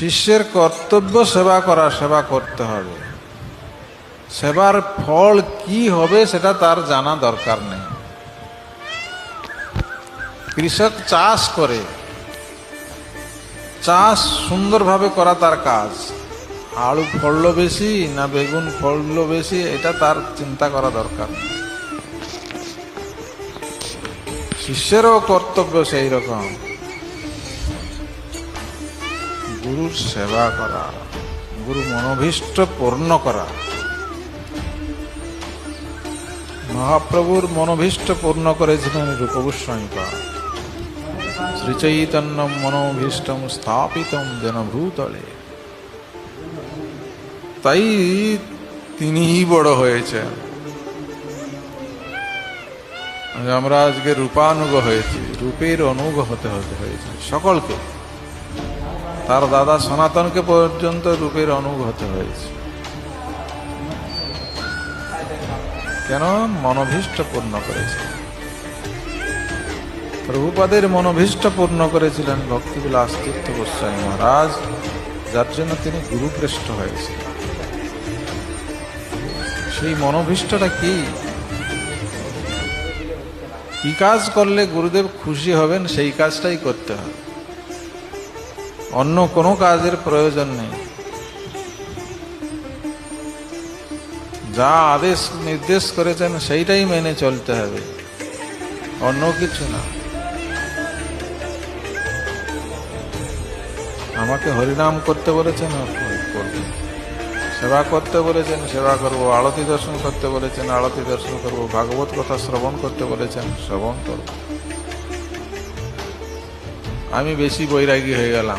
শিষ্যের কর্তব্য সেবা করা, সেবা করতে হবে। সেবার ফল কি হবে সেটা তার জানা দরকার নেই। কৃষক চাষ করে, চাষ সুন্দরভাবে করা তার কাজ। আলু ফললো বেশি না বেগুন ফললো বেশি, এটা তার চিন্তা করা দরকার শিষ্যেরও কর্তব্য সেই রকম। গুরুর সেবা করা, গুরু মনোভীষ্ট পূর্ণ করা। মহাপ্রভুর মনোভীষ্ট পূর্ণ করেছিলেন রূপগোস্বামী পাদ শ্রীচৈতন্য মনোভীষ্টম স্থাপিতম যেন ভূতলে তাই তিনিই বড় হয়েছেন। আমরা আজকে রূপানুগ হয়েছি, রূপের অনুগ হতে হতে হয়েছে, সকলকে। তার দাদা সনাতনকে পর্যন্ত রূপের অনুগত হয়েছে। কেন? মনোভীষ্ট পূর্ণ করেছে। প্রভুপাদের মনোভীষ্ট পূর্ণ করেছিলেন ভক্তিবিলাস তীর্থ গোস্বামী মহারাজ, যার জন্য তিনি গুরুশ্রেষ্ঠ হয়েছিলেন সেই মনোভীষ্টটা কি? কি কাজ করলে গুরুদেব খুশি হবেন, সেই কাজটাই করতে হবে। অন্য কোনো কাজের প্রয়োজন নেই। যা আদেশ, নির্দেশ করেছেন, সেইটাই মেনে চলতে হবে। অন্য কিছু না। আমাকে হরিনাম করতে বলেছেন সেবা করতে বলেছেন, সেবা করব, আরতি দর্শন করতে বলেছেন, আরতি দর্শন করব, ভাগবত কথা শ্রবণ করতে বলেছেন, শ্রবণ করব। আমি বেশি বৈরাগী হয়ে গেলাম।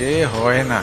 এ হয় না।